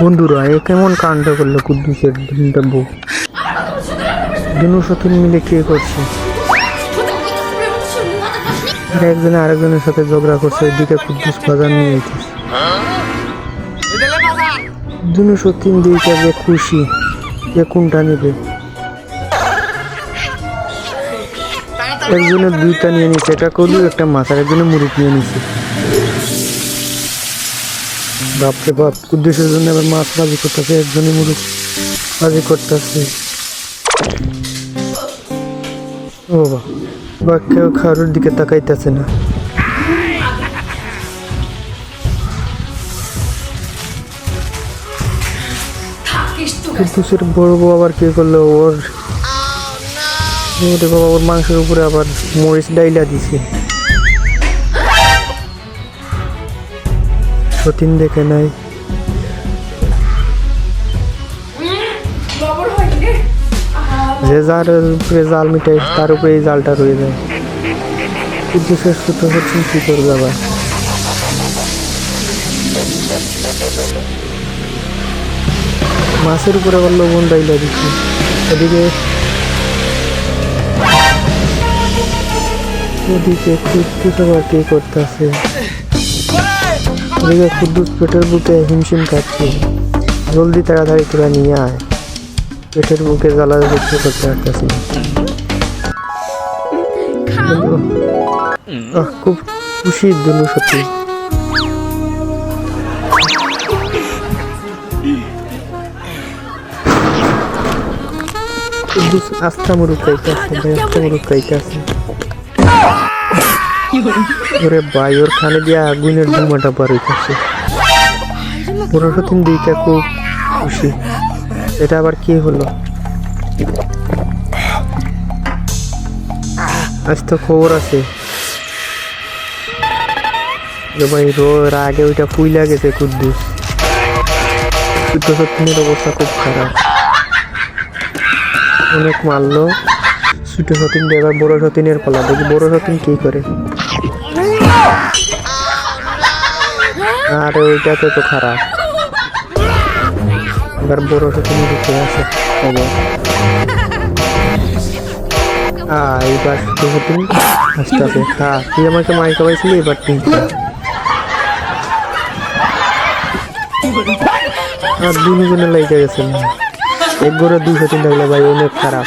বন্ধুরা, এ কেমন কাণ্ড করল কুদ্দুসের দুটা বউ? দুনু সতীন মিলে কে করছে? একজনে আরেকজনের সাথে ঝগড়া করছে এদিকে কুদ্দুস বাজার নিয়ে যেতেছে দুনু সতীন দিকে যে খুশি, যে কোনটা নেবে? একজনে দুইটা নিয়ে নিচ্ছে একটা কলু একটা মাছ, আর একজনে মুরুখ নিয়ে নিচ্ছে বাপরে বাপ উদ্দেশ্যের জন্য আবার মাছ বাজি করতেছে একজনে মুরুখ বাজি করতেছে। ও বাবা বা কেউ খারুর দিকে তাকাইতেছে না। কুদ্দুসের বড় বউ আবার কি করল ওর ওরে বাবা ওর মাংসের উপরে আবার মরিচ ডাইলা দিছে। সতীন দেখে নাই যে যার উপরে জাল মিটাই তার উপরে এই জালটা রয়ে যায়। কিন্তু শেষ করতে হচ্ছে, কি করবে আবার? মাছের উপরে আবার লবণ ডাইলা দিচ্ছে। এদিকে ওদিকে কুদ্দুস আবার কি করতেছে? ওদিকে কুদ্দুস পেটের বুকে হিমশিম খাচ্ছে। জলদি তাড়াতাড়ি তোরা নিয়ে আয়। পেটের বুকে জ্বালা দেখতে করতে পারতেছি খুব খুশি দুনু সত্যি। কুদ্দুস আস্থা মুরুখ খাইতে আছে ভাই আস্থা খাইতে আছে ওরে ভাই, ওর খানে দিয়ে আগুনের ধুমাটা বার হইতেছে। পনেরো দিন দিকে খুব খুশি। এটা আবার কি হলো? আজ তো খবর আছে। ভাই রোর আগে ওইটা ফুইলা গেছে কুদ্দুস। সত্যিনের অবস্থা খুব খারাপ। অনেক মারলো। ছোট সতীন এবার বড় সতীনের পালা। দেখি বড় সতীন কি করে? আরে ওইটাতে তো খারাপ। এবার বড় দিকে আছে এইবার আস্তে আস্তে খা তুই আমাকে মাইক এবার। আর এক ভাই, অনেক খারাপ।